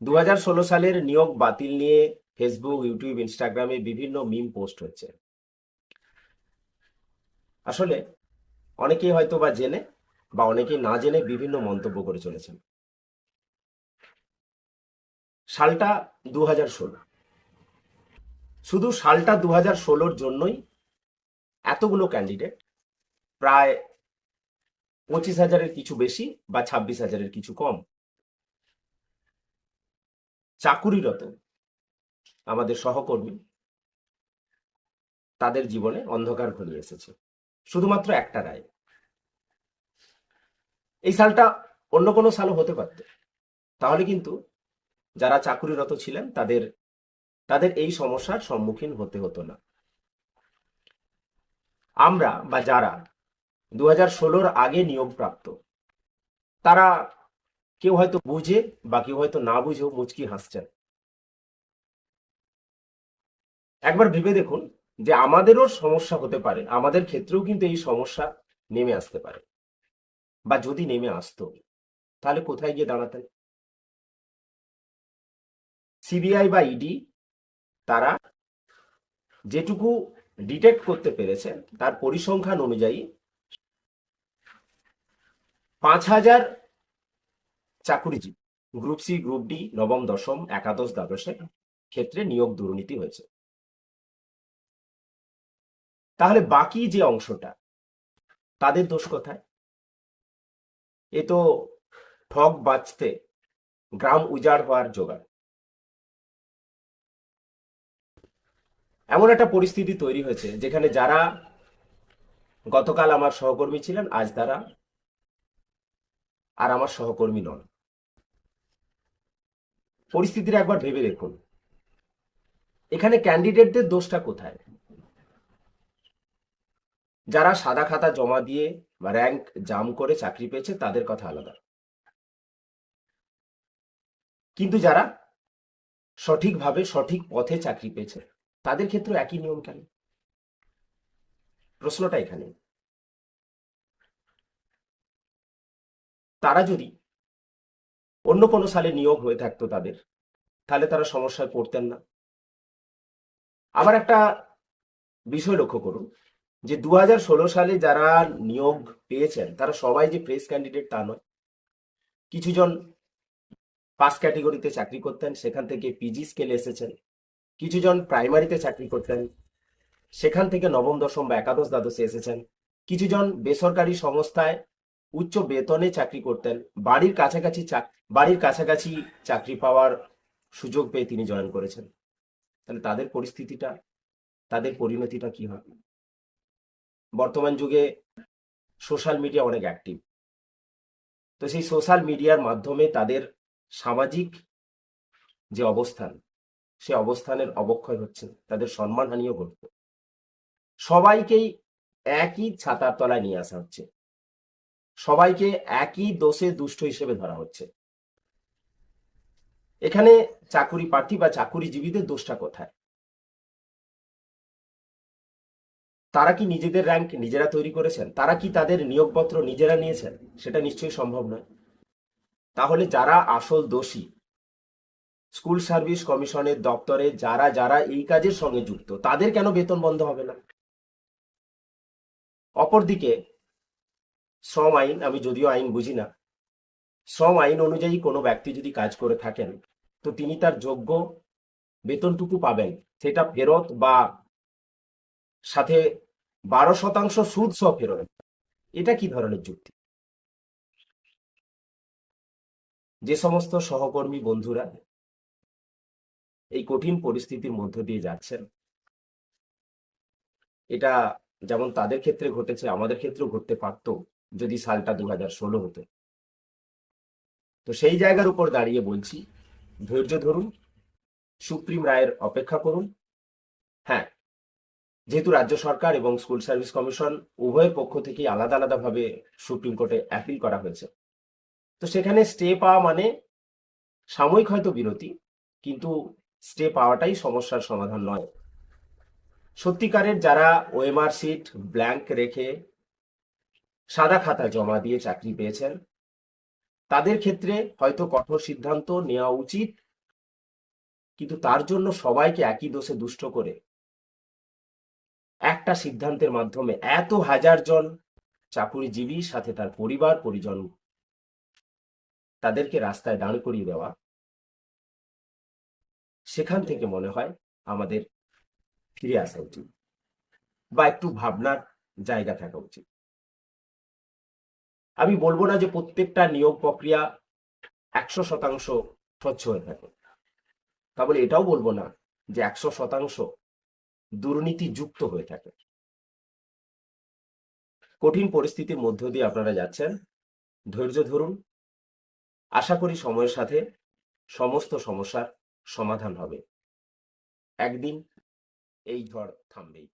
দু হাজার ষোলো সালের নিয়োগ বাতিল নিয়ে ফেসবুক, ইউটিউব, ইনস্টাগ্রামে বিভিন্ন মিম পোস্ট হচ্ছে আসলে অনেকেই হয়তো বা জেনে বা অনেকেই না জেনে বিভিন্ন মন্তব্য করে চলেছেন। সালটা দু হাজার ষোলো। শুধু সালটা দু হাজার ষোলোর জন্যই এতগুলো ক্যান্ডিডেট প্রায় পঁচিশ হাজারের কিছু বেশি বা ছাব্বিশ হাজারের কিছু কম চাকুরিরত আমাদের সহকর্মী তাদের জীবনে অন্ধকার ঘনিয়ে এসেছে। শুধুমাত্র একটা রায়। এই সালটা অন্য কোনো সালও হতে পারত। তাহলে কিন্তু যারা চাকুরিরত ছিলেন তাদের তাদের এই সমস্যার সম্মুখীন হতে হতো না। আমরা বা যারা দু হাজার ষোলোর আগে নিয়োগপ্রাপ্ত, তারা কেউ হয়তো বুঝে বা কেউ হয়তো না বুঝেও মুচকি হাসছেন। একবার ভেবে দেখুন যে আমাদেরও সমস্যা হতে পারে, আমাদের ক্ষেত্রেও কিন্তু এই সমস্যা নেমে আসতে পারে। বা যদি নেমে আসতো, তাহলে কোথায় গিয়ে দাঁড়াতেন? সিবিআই বা ইডি তারা যেটুকু ডিটেক্ট করতে পেরেছে, তার পরিসংখ্যান অনুযায়ী পাঁচ হাজার চাকুরিজীবী। গ্রুপ সি, গ্রুপ ডি, নবম, দশম, একাদশ, দ্বাদশের ক্ষেত্রে নিয়োগ দুর্নীতি হয়েছে। তাহলে বাকি যে অংশটা, তাদের দোষ কোথায়? এ তো ঠক বাঁচতে, গ্রাম উজাড় হওয়ার জোগাড়। এমন একটা পরিস্থিতি তৈরি হয়েছে, যেখানে যারা গতকাল আমার সহকর্মী ছিলেন, আজ তারা আর আমার সহকর্মী নন। পরিস্থিতিটা একবার ভেবে দেখুন। এখানে ক্যান্ডিডেটদের দোষটা কোথায়? যারা সাদা খাতা জমা দিয়ে বা র্যাঙ্ক জাম করে চাকরি পেয়েছে, তাদের কথা আলাদা। কিন্তু যারা সঠিকভাবে, সঠিক পথে চাকরি পেয়েছে, তাদের ক্ষেত্রে একই নিয়ম কেন? প্রশ্নটা এখানে তারা যদি অন্য কোনো সালে নিয়োগ হয়ে থাকতো তাদের। তাহলে তারা সমস্যায় পড়তেন না। আবার একটা বিষয় লক্ষ্য করুন, যে দু হাজার ষোলো সালে যারা নিয়োগ পেয়েছেন, তারা সবাই যে প্রেস ক্যান্ডিডেট তা নয়। কিছুজন পাস ক্যাটেগরিতে চাকরি করতেন, সেখান থেকে পিজি স্কেলে এসেছেন। কিছুজন প্রাইমারিতে চাকরি করতেন, সেখান থেকে নবম, দশম বা একাদশ দ্বাদশে এসেছেন। কিছুজন বেসরকারি সংস্থায় উচ্চ বেতনে চাকরি করতেন। বাড়ির কাছাকাছি বাড়ির কাছাকাছি চাকরি পাওয়ার সুযোগ পেয়ে তিনি জয়েন করেছেন। তাহলে তাদের পরিস্থিতিটা, তাদের পরিণতিটা কি হবে? বর্তমান যুগে সোশ্যাল মিডিয়া অনেক অ্যাক্টিভ তো সেই সোশ্যাল মিডিয়ার মাধ্যমে তাদের সামাজিক যে অবস্থান, সে অবস্থানের অবক্ষয় হচ্ছে, তাদের সম্মানহানিও ঘটছে। সবাইকেই একই ছাতার তলায় নিয়ে আসা হচ্ছে। সবাইকে একই দোষে দুষ্ট হিসেবে ধরা হচ্ছে। এখানে চাকুরি প্রার্থী বা চাকুরিজীবীদের দোষটা কোথায়? তারা কি নিজেদের র্যাঙ্ক নিজেরা তৈরি করেছেন? তারা কি তাদের নিয়োগপত্র নিজেরা নিয়েছেন? সেটা নিশ্চয়ই সম্ভব নয়। তাহলে যারা আসল দোষী, স্কুল সার্ভিস কমিশনের দপ্তরে যারা যারা এই কাজের সঙ্গে যুক্ত, তাদের কেন বেতন বন্ধ হবে না? অপরদিকে শ্রম আইন, আমি যদিও আইন বুঝি না শ্রম আইন অনুযায়ী কোনো ব্যক্তি যদি কাজ করে থাকেন, তো তিনি তার যোগ্য বেতনটুকু পাবেন। সেটা ফেরত বা সাথে বারো শতাংশ সুদ সহ ফেরত। এটা কি ধরনের যুক্তি? যে সমস্ত সহকর্মী বন্ধুরা এই কঠিন পরিস্থিতির মধ্য দিয়ে যাচ্ছেন, এটা যেমন তাদের ক্ষেত্রে ঘটেছে, আমাদের ক্ষেত্রেও ঘটতে পারতো যদি সালটা দু হাজার ষোলো হতো। তো সেই জায়গার উপর দাঁড়িয়ে বলছি, ধৈর্য ধরুন, সুপ্রিম রায়ের অপেক্ষা করুন। হ্যাঁ যেহেতু রাজ্য সরকার এবং স্কুল সার্ভিস কমিশন উভয়ের পক্ষ থেকেই আলাদা আলাদাভাবে সুপ্রিম কোর্টে অ্যাপিল করা হয়েছে। তো সেখানে স্টে পাওয়া মানে সাময়িক হয়তো বিরতি, কিন্তু স্টে পাওয়াটাই সমস্যার সমাধান নয়। সত্যিকারের যারা ওএমআর সিট ব্ল্যাঙ্ক রেখে সাদা খাতা জমা দিয়ে চাকরি পেয়েছেন। তাদের ক্ষেত্রে হয়তো কঠোর সিদ্ধান্ত নেওয়া উচিত, কিন্তু তার জন্য সবাইকে একই দোষে দুষ্ট করে। একটা সিদ্ধান্তের মাধ্যমে এত হাজার জন চাকুরিজীবী, সাথে তার পরিবার, পরিজন তাদেরকে রাস্তায় দাঁড় করিয়ে দেওয়া। সেখান থেকে মনে হয় আমাদের ফিরে আসা উচিত, বা একটু ভাবনার জায়গা থাকা উচিত। আমি বলব না যে প্রত্যেকটা নিয়োগ প্রক্রিয়া একশো শতাংশ স্বচ্ছ হয়ে থাকে। তা বলে এটাও বলব না যে একশো শতাংশ দুর্নীতি যুক্ত হয়ে থাকে। কঠিন পরিস্থিতির মধ্য দিয়ে আপনারা যাচ্ছেন, ধৈর্য ধরুন। আশা করি সময়ের সাথে সমস্ত সমস্যার সমাধান হবে। একদিন এই ঝড় থামবেই।